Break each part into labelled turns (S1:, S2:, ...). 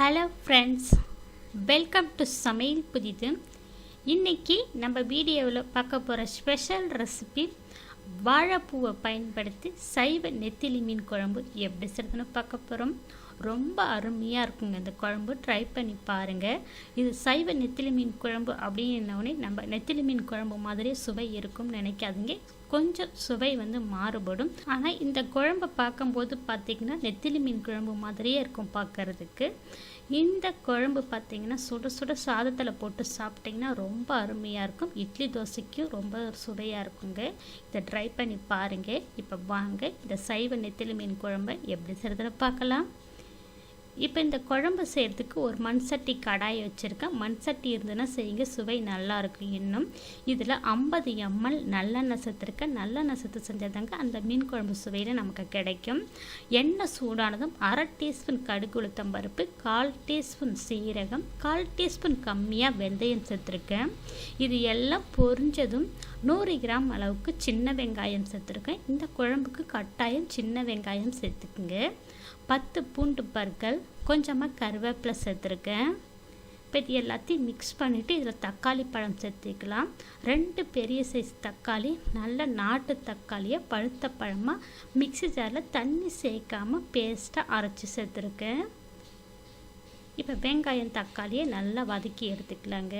S1: Hello friends welcome to சமையல் புதிது இன்றைக்கி நம்ம வீடியோவில் பார்க்க போகிற ஸ்பெஷல் ரெசிபி வாழைப்பூவை பயன்படுத்தி சைவ நெத்திலி மீன் குழம்பு எப்படி செய்கிறதுன்னு பார்க்க போகிறோம். ரொம்ப அருமையாக இருக்குங்க இந்த குழம்பு. ட்ரை பண்ணி பாருங்கள் இது சைவ நெத்திலி மீன் குழம்பு அப்படின்னோடனே நம்ம நெத்திலி மீன் குழம்பு மாதிரியே சுவை இருக்கும்னு நினைக்காதீங்க. கொஞ்சம் சுவை வந்து மாறுபடும். ஆனால் இந்த குழம்பை பார்க்கும்போது பார்த்திங்கன்னா நெத்திலி மீன் குழம்பு மாதிரியே இருக்கும் பார்க்குறதுக்கு. இந்த குழம்பு பார்த்திங்கன்னா சுட சுட சாதத்தில் போட்டு சாப்பிட்டிங்கன்னா ரொம்ப அருமையாக இருக்கும். இட்லி தோசைக்கும் ரொம்ப சுவையாக இருக்குங்க. இதை ட்ரை பண்ணி பாருங்கள் இப்போ வாங்க. இந்த சைவ நெத்திலி மீன் குழம்பை எப்படி செய்கிறதுன்னு பார்க்கலாம். இப்போ இந்த குழம்பு செய்கிறதுக்கு ஒரு மண் சட்டி கடாய் வச்சுருக்கேன். மண் சட்டி இருந்ததுன்னா செய்யுங்க. சுவை நல்லாயிருக்கும் இன்னும். இதில் ஐம்பது எம்எல் நல்லெண்ணெய் சேர்த்துருக்கேன். நல்லெண்ணெய் சேர்த்து செஞ்சதாங்க அந்த மீன் குழம்பு சுவையில் நமக்கு கிடைக்கும். எண்ணெய் சூடானதும் அரை டீஸ்பூன் கடுகு உளுத்தம் பருப்பு கால் டீஸ்பூன் சீரகம் கால் டீஸ்பூன் கம்மியாக வெந்தயம் சேர்த்துருக்கேன். இது எல்லாம் பொரிஞ்சதும் நூறு கிராம் அளவுக்கு சின்ன வெங்காயம் சேர்த்துருக்கேன். இந்த குழம்புக்கு கட்டாயம் சின்ன வெங்காயம் சேர்த்துக்குங்க. பத்து பூண்டு பற்கள் கொஞ்சமாக கருவேப்பிலை சேர்த்துருக்கேன். இப்போ இது எல்லாத்தையும் மிக்ஸ் பண்ணிவிட்டு இதில் தக்காளி பழம் சேர்த்துக்கலாம். ரெண்டு பெரிய சைஸ் தக்காளி நல்ல நாட்டு தக்காளியை பழுத்த பழமாக மிக்சி ஜாரில் தண்ணி சேர்க்காமல் பேஸ்ட்டாக அரைச்சி சேர்த்துருக்கேன். இப்போ வெங்காயம் தக்காளியை நல்லா வதக்கி எடுத்துக்கலாங்க.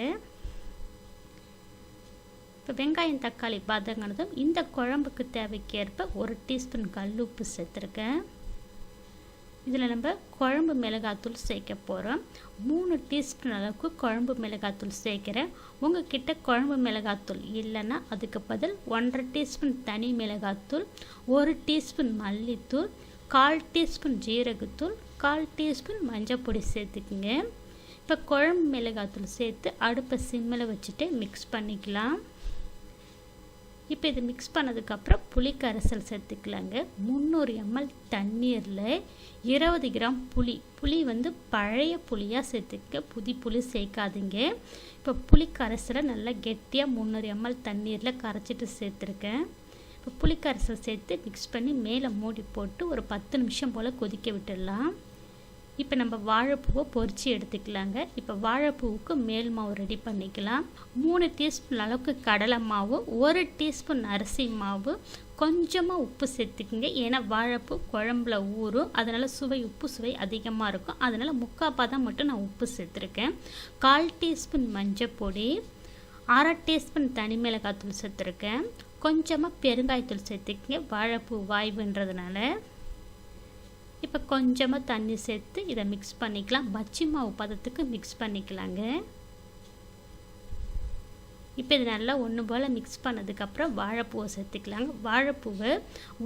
S1: இப்போ வெங்காயம் தக்காளி வதங்கினதும் இந்த குழம்புக்கு தேவைக்கேற்ப ஒரு டீஸ்பூன் கல் உப்பு சேர்த்துருக்கேன். இதில் நம்ம குழம்பு மிளகாத்தூள் சேர்க்க போகிறோம். மூணு டீஸ்பூன் அளவுக்கு குழம்பு மிளகாத்தூள் சேர்க்குறேன். உங்ககிட்ட குழம்பு மிளகாத்தூள் இல்லைன்னா அதுக்கு பதில் ஒன்றரை டீஸ்பூன் தனி மிளகாத்தூள் ஒரு டீஸ்பூன் மல்லித்தூள் கால் டீஸ்பூன் ஜீரகத்தூள் கால் டீஸ்பூன் மஞ்சள் பொடி சேர்த்துக்குங்க. இப்போ குழம்பு மிளகாத்தூள் சேர்த்து அடுப்பை சிம்மில் வச்சுட்டு மிக்ஸ் பண்ணிக்கலாம். இப்போ இது மிக்ஸ் பண்ணதுக்கப்புறம் புளி கரைசல் சேர்த்துக்கலாங்க. முந்நூறு எம்எல் தண்ணீரில் இருபது கிராம் புளி. புளி வந்து பழைய புளியாக சேர்த்துக்க புதி புளி சேர்க்காதீங்க. இப்போ புளி கரைசலை நல்லா கெட்டியாக முந்நூறு எம்எல் தண்ணீரில் கரைச்சிட்டு சேர்த்துருக்கேன். இப்போ புளி கரைசல் சேர்த்து மிக்ஸ் பண்ணி மேலே மூடி போட்டு ஒரு பத்து நிமிஷம் போல் கொதிக்க விட்டுடலாம். இப்போ நம்ம வாழைப்பூவை பொறிச்சு எடுத்துக்கலாங்க. இப்போ வாழைப்பூவுக்கு மேல் மாவு ரெடி பண்ணிக்கலாம். மூணு டீஸ்பூன் அளவுக்கு கடலை மாவு ஒரு டீஸ்பூன் அரிசி மாவு. கொஞ்சமாக உப்பு சேர்த்துக்குங்க. ஏன்னா வாழைப்பூ குழம்புல ஊறும். அதனால் சுவை உப்பு சுவை அதிகமாக இருக்கும். அதனால் முக்காப்பா தான் மட்டும் நான் உப்பு சேர்த்துருக்கேன். கால் டீஸ்பூன் மஞ்சள் பொடி அரை டீஸ்பூன் தனி மிளகாத்தூள் சேர்த்துருக்கேன். கொஞ்சமாக பெருங்காயத்தூள் சேர்த்துக்கோங்க. வாழைப்பூ வாய்வுன்றதுனால. இப்போ கொஞ்சமாக தண்ணி சேர்த்து இதை மிக்ஸ் பண்ணிக்கலாம். பச்சி மாவு பதத்துக்கு மிக்ஸ் பண்ணிக்கலாங்க. இப்போ இது நல்லா ஒன்று போல் மிக்ஸ் பண்ணதுக்கப்புறம் வாழைப்பூவை சேர்த்துக்கலாங்க. வாழைப்பூவை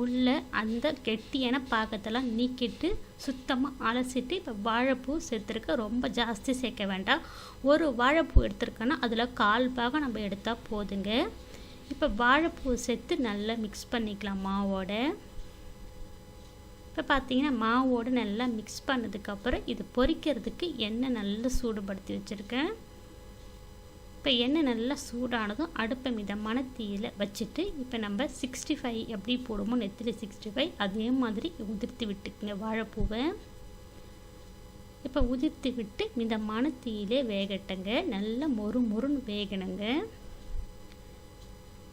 S1: உள்ளே அந்த கெட்டியான பாகத்தெல்லாம் நீக்கிட்டு சுத்தமாக அலசிட்டு இப்போ வாழைப்பூ சேர்த்துருக்க ரொம்ப ஜாஸ்தி சேர்க்க வேண்டாம். ஒரு வாழைப்பூ எடுத்துருக்கோன்னா அதில் கால் பாகம் நம்ம எடுத்தால் போதுங்க. இப்போ வாழைப்பூ சேர்த்து நல்லா மிக்ஸ் பண்ணிக்கலாம் மாவோட. இப்போ பார்த்தீங்கன்னா மாவோடு நல்லா மிக்ஸ் பண்ணதுக்கப்புறம் இது பொரிக்கிறதுக்கு எண்ணெய் நல்லா சூடுபடுத்தி வச்சுருக்கேன். இப்போ எண்ணெய் நல்லா சூடானதும் அடுப்பை மிதமான தீயில் வச்சுட்டு இப்போ நம்ம சிக்ஸ்டி ஃபைவ் எப்படி போடுமோ நெத்திலி சிக்ஸ்டி ஃபைவ் அதே மாதிரி உதிர்த்து விட்டுக்குங்க வாழைப்பூவை. இப்போ உதிர்த்து விட்டு மிதமான தீயிலே வேகட்டங்க. நல்லா மொறு மொறுன்னு வேகணுங்க.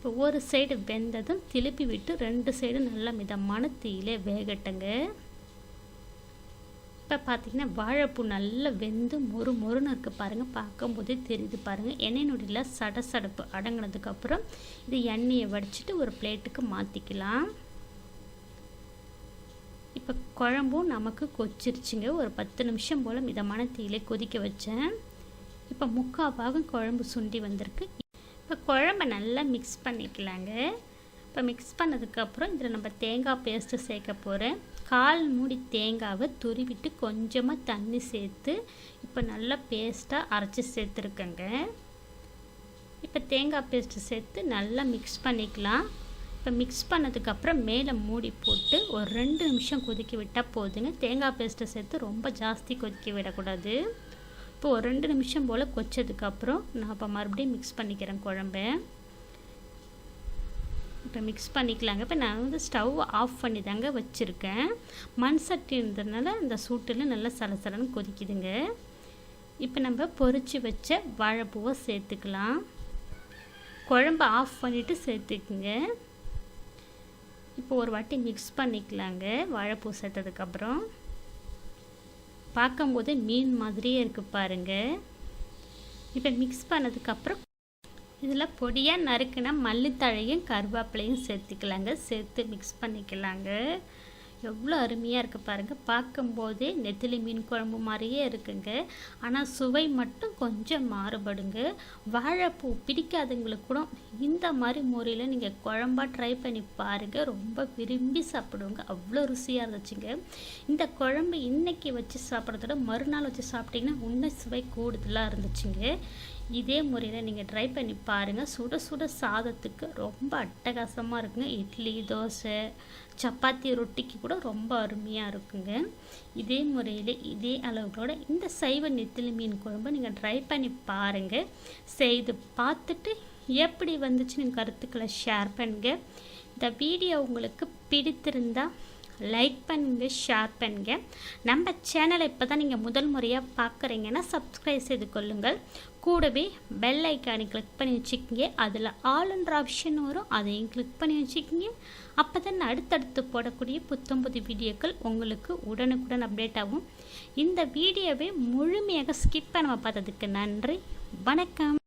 S1: இப்போ ஒரு சைடு வெந்ததும் திருப்பி விட்டு ரெண்டு சைடு நல்லா மிதமான தீயிலே வேகட்டுங்க. இப்போ பார்த்தீங்கன்னா வாழைப்பூ நல்லா வெந்து மொறு மொறுன்னு இருக்குது பாருங்கள் பார்க்கும்போதே தெரியுது பாருங்கள் எண்ணெய் நொடியில் சட சடப்பு அடங்கினதுக்கப்புறம் இது எண்ணெயை வடிச்சிட்டு ஒரு பிளேட்டுக்கு மாற்றிக்கலாம் இப்போ குழம்பும் நமக்கு கொச்சிருச்சுங்க. ஒரு பத்து நிமிஷம் போல் மிதமான தீயிலே கொதிக்க வச்சேன். இப்போ முக்கால் பாகம் குழம்பு சுண்டி வந்திருக்கு. இப்போ குழம்ப நல்லா மிக்ஸ் பண்ணிக்கலாங்க. இப்போ மிக்ஸ் பண்ணதுக்கப்புறம் இதில் நம்ம தேங்காய் பேஸ்ட்டு சேர்க்க போகிறேன் கால் மூடி தேங்காவை துருவிட்டு கொஞ்சமாக தண்ணி சேர்த்து இப்போ நல்லா பேஸ்ட்டாக அரைச்சி சேர்த்துருக்கேங்க. இப்போ தேங்காய் பேஸ்ட்டு சேர்த்து நல்லா மிக்ஸ் பண்ணிக்கலாம். இப்போ மிக்ஸ் பண்ணதுக்கப்புறம் மேலே மூடி போட்டு ஒரு ரெண்டு நிமிஷம் கொதிக்க விட்டால் போதுங்க. தேங்காய் பேஸ்ட்டை சேர்த்து ரொம்ப ஜாஸ்தி கொதிக்க விடக்கூடாது. இப்போ ஒரு ரெண்டு நிமிஷம் போல் கொச்சதுக்கப்புறம் நான் இப்போ மறுபடியும் மிக்ஸ் பண்ணிக்கிறேன் குழம்ப. இப்போ மிக்ஸ் பண்ணிக்கலாங்க. இப்போ நான் வந்து ஸ்டவ் ஆஃப் பண்ணி தாங்க வச்சுருக்கேன். மண் சட்டி இருந்ததுனால அந்த சூட்டில் நல்லா சலசலன்னு கொதிக்குதுங்க. இப்போ நம்ம பொரித்து வச்ச வாழைப்பூவை சேர்த்துக்கலாம். குழம்பு ஆஃப் பண்ணிவிட்டு சேர்த்துக்குங்க. இப்போ ஒரு வாட்டி மிக்ஸ் பண்ணிக்கலாங்க. வாழைப்பூ சேர்த்ததுக்கப்புறம் பார்க்கும்போது மீன் மாதிரியே இருக்குது பாருங்கள் இப்போ மிக்ஸ் பண்ணதுக்கப்புறம் இதில் பொடியாக நறுக்கின மல்லித்தழையும் கருவேப்பிலையும் சேர்த்துக்கலாங்க. சேர்த்து மிக்ஸ் பண்ணிக்கலாங்க. எவ்வளோ அருமையாக இருக்குது பாருங்கள் பார்க்கும்போதே நெத்திலி மீன் குழம்பு மாதிரியே இருக்குங்க. ஆனால் சுவை மட்டும் கொஞ்சம் மாறுபடுங்க. வாழைப்பூ பிடிக்காதவங்களுக்கு கூட இந்த மாதிரி முறையில் நீங்கள் குழம்பா ட்ரை பண்ணி பாருங்கள் ரொம்ப விரும்பி சாப்பிடுவோங்க. அவ்வளோ ருசியாக இருந்துச்சுங்க. இந்த குழம்பு இன்றைக்கி வச்சு சாப்பிட்றதோட மறுநாள் வச்சு சாப்பிட்டிங்கன்னா இன்னும் சுவை கூடுதலாக இருந்துச்சுங்க. இதே முறையில் நீங்கள் ட்ரை பண்ணி பாருங்கள் சுட சுட சாதத்துக்கு ரொம்ப அட்டகாசமாக இருக்குங்க. இட்லி தோசை சப்பாத்தி ரொட்டிக்கு கூட ரொம்ப அருமையாக இருக்குங்க. இதே முறையில் இதே அளவுகளோட இந்த சைவ நெத்திலி மீன் குழம்பு நீங்கள் ட்ரை பண்ணி பாருங்கள் செய்து பார்த்துட்டு எப்படி வந்துச்சுன்னு கருத்துக்களை ஷேர் பண்ணுங்கள் இந்த வீடியோ உங்களுக்கு பிடித்திருந்தா லைக் பண்ணுங்க ஷேர் பண்ணுங்க. நம்ம சேனலை இப்போ தான் நீங்கள் முதல் முறையாக பார்க்குறீங்கன்னா சப்ஸ்கிரைப் செய்து கொள்ளுங்கள். கூடவே பெல் ஐக்கானை கிளிக் பண்ணி வச்சுக்கிங்க. அதில் ஆளுன்ற ஆப்ஷன் வரும். அதையும் கிளிக் பண்ணி வச்சுக்கிங்க. அப்போ தான் அடுத்தடுத்து போடக்கூடிய புத்தம் புது வீடியோக்கள் உங்களுக்கு உடனுக்குடன் அப்டேட் ஆகும். இந்த வீடியோவை முழுமையாக ஸ்கிப் பண்ண பார்த்ததுக்கு நன்றி. வணக்கம்.